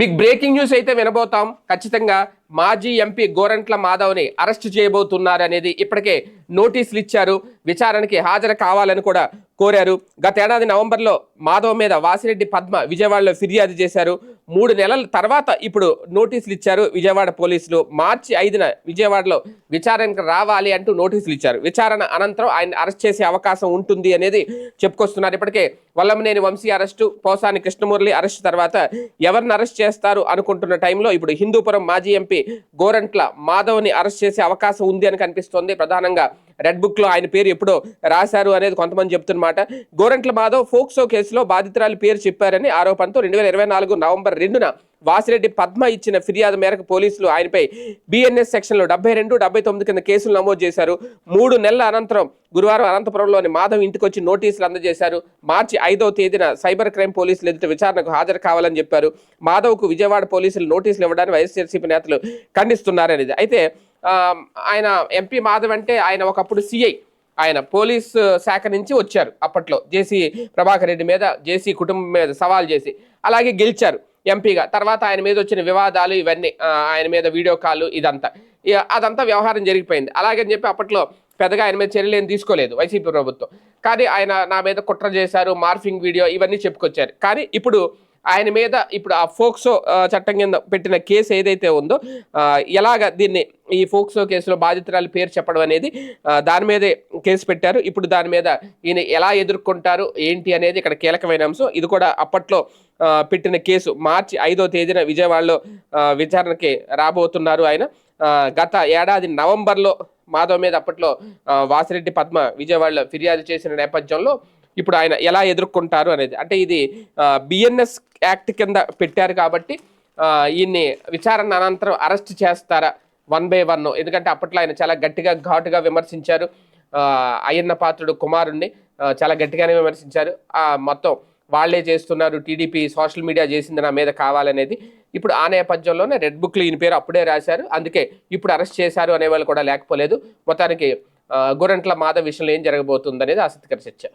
Big breaking news అయితే వినబోతాం. ఖచ్చితంగా మాజీ ఎంపీ గోరంట్ల మాధవ్ని అరెస్ట్ చేయబోతున్నారు అనేది ఇప్పటికే నోటీసులు ఇచ్చారు. విచారణకి హాజరు కావాలని కూడా కోరారు. గతేడాది నవంబర్లో మాధవ్ మీద వాసిరెడ్డి పద్మ విజయవాడలో ఫిర్యాదు చేశారు. మూడు నెలల తర్వాత ఇప్పుడు నోటీసులు ఇచ్చారు. విజయవాడ పోలీసులు మార్చి ఐదున విజయవాడలో విచారణకు రావాలి అంటూ నోటీసులు ఇచ్చారు. విచారణ అనంతరం ఆయన అరెస్ట్ చేసే అవకాశం ఉంటుంది అనేది చెప్పుకొస్తున్నారు. ఇప్పటికే వల్లమనేని వంశీ అరెస్టు పోసాని కృష్ణమురళి అరెస్ట్ తర్వాత ఎవరిని అరెస్ట్ చేస్తారు అనుకుంటున్న టైంలో ఇప్పుడు హిందూపురం మాజీ ఎంపీ గోరంట్ల మాధవ్ని అరెస్ట్ చేసే అవకాశం ఉంది అని కనిపిస్తోంది. ప్రధానంగా రెడ్ బుక్లో ఆయన పేరు ఎప్పుడో రాశారు అనేది కొంతమంది చెప్తున్నారు అనమాట గోరంట్ల మాధవ్ ఫోక్సో కేసులో బాధితురాలి పేరు చెప్పారని ఆరోపణతో రెండు వేల ఇరవై నాలుగు నవంబర్ రెండున వాసిరెడ్డి పద్మ ఇచ్చిన ఫిర్యాదు మేరకు పోలీసులు ఆయనపై బిఎన్ఎస్ సెక్షన్లో డెబ్బై రెండు డెబ్బై తొమ్మిది కింద కేసులు నమోదు చేశారు. మూడు నెలల అనంతరం గురువారం అనంతపురంలోని మాధవ్ ఇంటికి వచ్చి నోటీసులు అందజేశారు. మార్చి ఐదవ తేదీన సైబర్ క్రైమ్ పోలీసులు ఎదుట విచారణకు హాజరు కావాలని చెప్పారు. మాధవ్కు విజయవాడ పోలీసులు నోటీసులు ఇవ్వడానికి వైఎస్ఆర్సీపీ నేతలు ఖండిస్తున్నారనేది. అయితే ఆయన ఎంపీ మాధవ్ అంటే ఆయన ఒకప్పుడు సిఐ ఆయన పోలీసు శాఖ నుంచి వచ్చారు అప్పట్లో జేసీ ప్రభాకర్ రెడ్డి మీద జేసీ కుటుంబం మీద సవాల్ చేసి. అలాగే గెలిచారు ఎంపీగా. తర్వాత ఆయన మీద వచ్చిన వివాదాలు ఇవన్నీ ఆయన మీద వీడియో కాల్ ఇదంతా. ఇక అదంతా వ్యవహారం జరిగిపోయింది. అలాగని చెప్పి అప్పట్లో పెద్దగా ఆయన మీద చర్యలు ఏం తీసుకోలేదు వైసీపీ ప్రభుత్వం. కానీ ఆయన నా మీద కుట్ర చేశారు మార్ఫింగ్ వీడియో ఇవన్నీ చెప్పుకొచ్చారు. కానీ ఇప్పుడు ఆయన మీద ఇప్పుడు ఆ ఫోక్సో చట్టం కింద పెట్టిన కేసు ఏదైతే ఉందో ఎలాగ దీన్ని ఈ ఫోక్సో కేసులో బాధితురాలు పేరు చెప్పడం అనేది దాని మీదే కేసు పెట్టారు. ఇప్పుడు దాని మీద ఈయన ఎలా ఎదుర్కొంటారు ఏంటి అనేది ఇక్కడ కీలకమైన అంశం. ఇది కూడా అప్పట్లో పెట్టిన కేసు. మార్చి ఐదో తేదీన విజయవాడలో విచారణకి రాబోతున్నారు ఆయన. గత ఏడాది నవంబర్లో మాధవ్ మీద అప్పట్లో వాసిరెడ్డి పద్మ విజయవాడలో ఫిర్యాదు చేసిన నేపథ్యంలో ఇప్పుడు ఆయన ఎలా ఎదుర్కొంటారు అనేది. అంటే ఇది బిఎన్ఎస్ యాక్ట్ కింద పెట్టారు కాబట్టి ఈయన్ని విచారణ అనంతరం అరెస్ట్ చేస్తారా వన్ బై వన్. ఎందుకంటే అప్పట్లో ఆయన చాలా గట్టిగా ఘాటుగా విమర్శించారు. అయ్యన్న పాత్రుడు కుమారుణ్ణి చాలా గట్టిగానే విమర్శించారు. మొత్తం వాళ్ళే చేస్తున్నారు. టీడీపీ సోషల్ మీడియా చేసింది నా మీద కావాలనేది. ఇప్పుడు ఆ నేపథ్యంలోనే రెడ్ బుక్లు ఈయన పేరు అప్పుడే రాశారు. అందుకే ఇప్పుడు అరెస్ట్ చేశారు అనే వాళ్ళు కూడా లేకపోలేదు. మొత్తానికి గురంట్ల గొర్రెంట్ల మాధవ్ విషయంలో ఏం జరగబోతుంది అనేది ఆసక్తికర చర్చ.